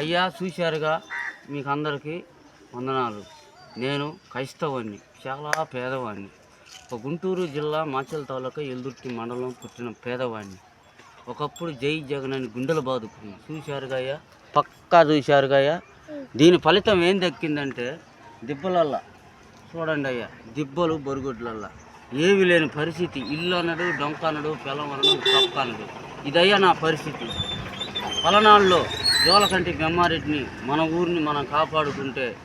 అయ్యా చూశారుగా మీకు అందరికీ వందనాలు. నేను క్రైస్తవాన్ని చాలా పేదవాడిని ఒక గుంటూరు జిల్లా మాచల్ తాలూకా ఎల్దుర్తి మండలం పుట్టిన పేదవాడిని ఒకప్పుడు జై జగన్ అని గుండెలు బాదుకుంది. చూశారుగాయ్యా పక్కా చూశారుగాయ్యా దీని ఫలితం ఏం దక్కిందంటే దిబ్బలల్లా. చూడండి అయ్యా దిబ్బలు బొరుగుడ్లల్లా. ఏవి లేని పరిస్థితి. ఇల్లు అనడు డొంక అనడు పొలం అనడు కప్ప అనడు ఇదయ్యా నా పరిస్థితి. పలనాడులో జోలకంటి బెమ్మారెడ్డిని మన ఊరిని మనం కాపాడుకుంటే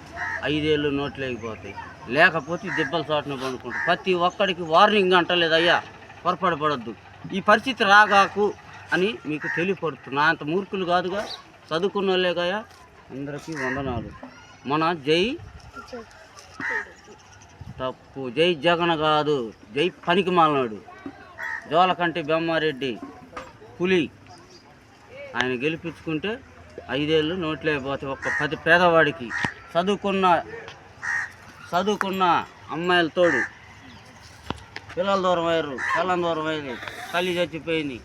ఐదేళ్ళు నోట్లేకపోతాయి లేకపోతే దిబ్బల చాటున పండుకుంటాం. ప్రతి ఒక్కడికి వార్నింగ్ అంటలేదయ్యా. పొరపాటు పడద్దు. ఈ పరిస్థితి రాగాకు అని మీకు తెలియపడుతున్నా. అంత మూర్ఖులు కాదుగా. చదువుకున్న వాళ్ళేగా అందరికీ వందనాలు. మన జై తప్పు. జై జగన్ కాదు. జై పనికి మాలనాడు జోలకంటి బెమ్మారెడ్డి పులి. ఆయన గెలిపించుకుంటే ఐదేళ్ళు నోట్లు అయిపోతాయి ఒక్క పది పేదవాడికి చదువుకున్న చదువుకున్న అమ్మాయిల తోడు పిల్లల దూరం అయ్యారు పిల్లల దూరం అయ్యారు తల్లి చచ్చిపోయింది.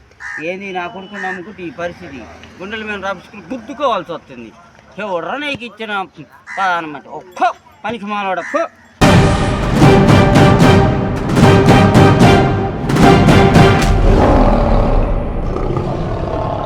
ఏంది నా కొడుకు నమ్ముకుంటే ఈ పరిస్థితి? గుండెల మీద రాపించుకుని గుర్తుకోవాల్సి వస్తుంది. ఎవడరా నీకు ఇచ్చిన అనమాట ఒక్క పనికి మానవాడ